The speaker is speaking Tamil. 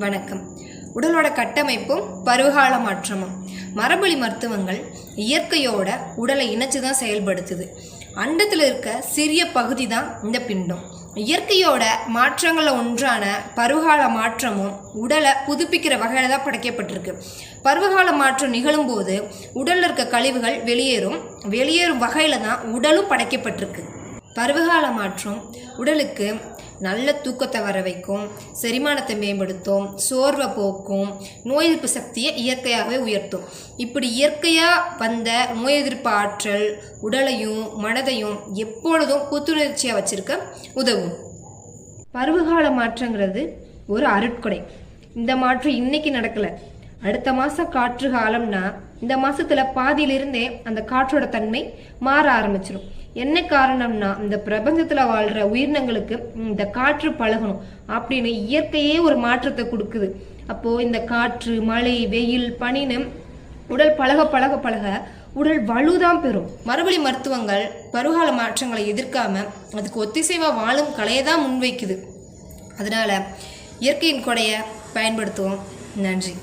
வணக்கம். உடலோட கட்டமைப்பும் பருவகால மாற்றமும் மரபுளி மருத்துவங்கள் இயற்கையோட உடலை இணைச்சு தான் செயல்படுத்துது. அண்டத்தில் இருக்க சிறிய பகுதி தான் இந்த பிண்டம். இயற்கையோட மாற்றங்களில் ஒன்றான பருவகால மாற்றமும் உடலை புதுப்பிக்கிற வகையில் தான் படைக்கப்பட்டிருக்கு. பருவகால மாற்றம் நிகழும்போது உடலில் இருக்க கழிவுகள் வெளியேறும். வெளியேறும் வகையில் தான் உடலும் படைக்கப்பட்டிருக்கு. பருவகால மாற்றம் உடலுக்கு நல்ல தூக்கத்தை வர வைக்கும் செரிமானத்தை மேம்படுத்தும் சோர்வை போக்கும் நோய் எதிர்ப்பு சக்தியை இயற்கையாகவே உயர்த்தும். இப்படி இயற்கையாக வந்த நோய் எதிர்ப்பு ஆற்றல் உடலையும் மனதையும் எப்பொழுதும் புத்துணர்ச்சியாக வச்சிருக்க உதவும். பருவகால மாற்றங்கிறது ஒரு அருட்கொடை. இந்த மாற்றம் இன்னைக்கு நடக்கல. அடுத்த மாசம் காற்று காலம்னா இந்த மாசத்துல பாதியிலிருந்தே அந்த காற்றோட தன்மை மாற ஆரம்பிச்சிடும் என்ன காரணம்னா இந்த பிரபஞ்சத்துல வாழ்ற உயிரினங்களுக்கு இந்த காற்று பழகணும் அப்படின்னு இயற்கையே ஒரு மாற்றத்தை கொடுக்குது. அப்போ இந்த காற்று மழை வெயில் பனின்னு உடல் பழக பழக பழக உடல் வலுதான் பெறும். மறுபடி மருத்துவங்கள் பருவகால மாற்றங்களை எதிர்க்காம அதுக்கு ஒத்திசைவா வாழும் கலையை தான் முன்வைக்குது. அதனால இயற்கையின் கொடையை பயன்படுத்துவோம். நன்றி.